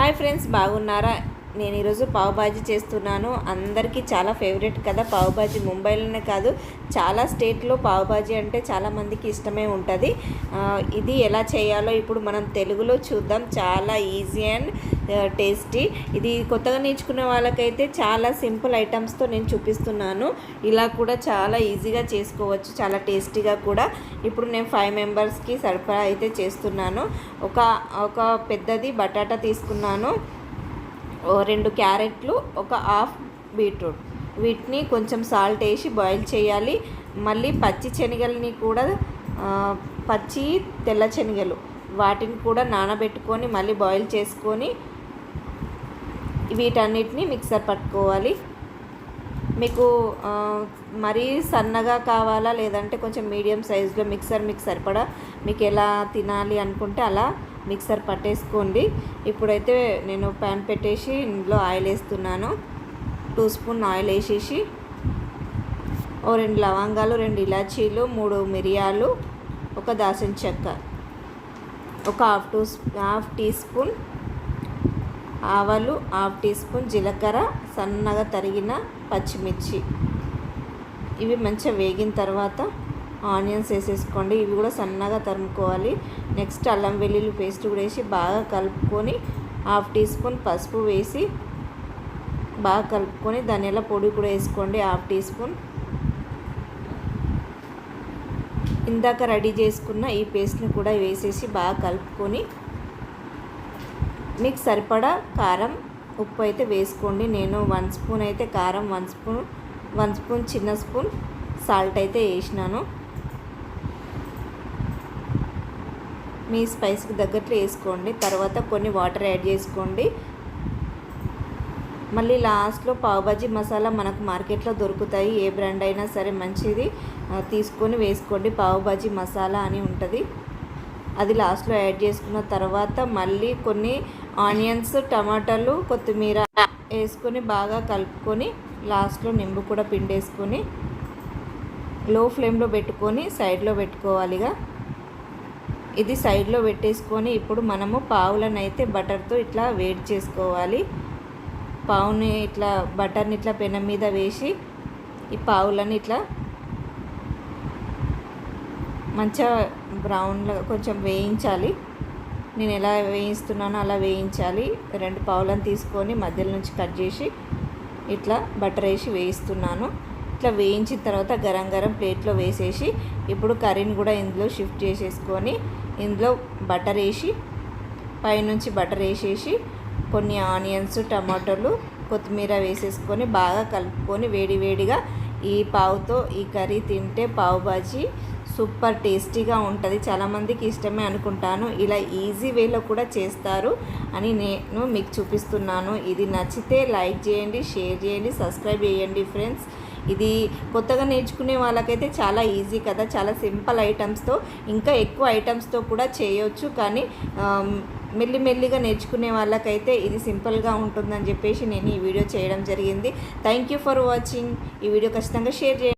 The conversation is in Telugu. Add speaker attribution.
Speaker 1: హాయ్ ఫ్రెండ్స్ బాగున్నారా? నేను ఈరోజు పావుబాజీ చేస్తున్నాను. అందరికీ చాలా ఫేవరెట్ కదా పావుబాజీ ముంబైలోనే కాదు చాలా స్టేట్లో పావుబాజీ అంటే చాలామందికి ఇష్టమే ఉంటుంది. ఇది ఎలా చేయాలో ఇప్పుడు మనం తెలుగులో చూద్దాం. చాలా ఈజీ అండ్ టేస్టీ ఇది కొత్తగా నేర్చుకునే వాళ్ళకైతే చాలా సింపుల్ ఐటమ్స్తో నేను చూపిస్తున్నాను. ఇలా కూడా చాలా ఈజీగా చేసుకోవచ్చు చాలా టేస్టీగా కూడా. ఇప్పుడు నేను ఫైవ్ మెంబర్స్కి సరఫరా అయితే చేస్తున్నాను. ఒక ఒక పెద్దది బటాటా తీసుకున్నాను. రెండు క్యారెట్లు ఒక హాఫ్ బీట్రూట్. వీటిని కొంచెం సాల్ట్ వేసి బాయిల్ చేయాలి. మళ్ళీ పచ్చి శనగల్ని కూడా పచ్చి తెల్ల శనగలు. వాటిని కూడా నానబెట్టుకొని మళ్ళీ బాయిల్ చేసుకొని వీటన్నిటిని మిక్సర్ పట్టుకోవాలి. మీకు మరీ సన్నగా కావాలా లేదంటే కొంచెం మీడియం సైజులో మిక్సర్ మీకు సరిపడా మీకు ఎలా తినాలి అనుకుంటే అలా మిక్సర్ పట్టేసుకోండి. ఇప్పుడైతే నేను ప్యాన్ పెట్టేసి ఇందులో ఆయిల్ వేస్తున్నాను. టూ స్పూన్ ఆయిల్ వేసేసి ఓ రెండు లవంగాలు రెండు ఇలాచీలు మూడు మిరియాలు ఒక దాసిన చెక్క ఒక half two half teaspoon ఆవాలు హాఫ్ టీ స్పూన్ జీలకర్ర సన్నగా తరిగిన పచ్చిమిర్చి. ఇవి మంచిగా వేగిన తర్వాత ఆనియన్స్ వేసేసుకోండి. ఇవి కూడా సన్నగా తరుముకోవాలి. నెక్స్ట్ అల్లం వెల్లుల్లి పేస్ట్ కూడా వేసి బాగా కలుపుకొని హాఫ్ టీ స్పూన్ పసుపు వేసి బాగా కలుపుకొని ధనియాల పొడి కూడా వేసుకోండి హాఫ్ టీ స్పూన్. ఇందాక రెడీ చేసుకున్న ఈ పేస్ట్ని కూడా వేసేసి బాగా కలుపుకొని మీకు సరిపడా కారం ఉప్పు అయితే వేసుకోండి. నేను వన్ స్పూన్ అయితే కారం వన్ స్పూన్ వన్ స్పూన్ చిన్న స్పూన్ సాల్ట్ అయితే వేసినాను. మీ స్పైస్కి తగ్గట్లు వేసుకోండి. తర్వాత కొన్ని వాటర్ యాడ్ చేసుకోండి. మళ్ళీ లాస్ట్లో పావుబాజీ మసాలా మనకు మార్కెట్లో దొరుకుతాయి. ఏ బ్రాండ్ అయినా సరే మంచిది. తీసుకొని వేసుకోండి. పావుబాజీ మసాలా అని ఉంటుంది. అది లాస్ట్లో యాడ్ చేసుకున్న తర్వాత మళ్ళీ కొన్ని ఆనియన్స్ టమాటాలు కొత్తిమీర వేసుకొని బాగా కలుపుకొని లాస్ట్లో నింబు కూడా పిండేసుకొని లో ఫ్లేమ్లో పెట్టుకొని సైడ్లో పెట్టుకోవాలిగా. ఇది సైడ్లో పెట్టేసుకొని ఇప్పుడు మనము పావులను అయితే బటర్తో ఇట్లా వేడి చేసుకోవాలి. పావుని ఇట్లా బటర్ని ఇట్లా పెనం మీద వేసి ఈ పావులని ఇట్లా మంచిగా బ్రౌన్లో కొంచెం వేయించాలి. నేను ఎలా వేయిస్తున్నానో అలా వేయించాలి. రెండు పావులను తీసుకొని మధ్యలో నుంచి కట్ చేసి ఇట్లా బటర్ వేసి వేయిస్తున్నాను. ఇట్లా వేయించిన తర్వాత గరం గరం ప్లేట్లో వేసేసి ఇప్పుడు కర్రీని కూడా ఇందులో షిఫ్ట్ చేసేసుకొని ఇందులో బటర్ వేసి పైనుంచి బటర్ వేసేసి కొన్ని ఆనియన్స్ టమాటోలు కొత్తిమీర వేసేసుకొని బాగా కలుపుకొని వేడి వేడిగా ఈ పావుతో ఈ కర్రీ తింటే పావు బాజీ సూపర్ టేస్టీగా ఉంటుంది. చాలామందికి ఇష్టమే అనుకుంటాను. ఇలా ఈజీ వేలో కూడా చేస్తారు అని నేను మీకు చూపిస్తున్నాను. ఇది నచ్చితే లైక్ చేయండి షేర్ చేయండి సబ్స్క్రైబ్ చేయండి ఫ్రెండ్స్. ఇది కొత్తగా నేర్చుకునే వాళ్ళకైతే చాలా ఈజీ కదా. చాలా సింపుల్ ఐటమ్స్తో ఇంకా ఎక్కువ ఐటమ్స్తో కూడా చేయొచ్చు. కానీ మెల్లిమెల్లిగా నేర్చుకునే వాళ్ళకైతే ఇది సింపుల్గా ఉంటుందని చెప్పేసి నేను ఈ వీడియో చేయడం జరిగింది. థ్యాంక్ యూ ఫర్ వాచింగ్ ఈ వీడియో ఖచ్చితంగా షేర్ చేయండి.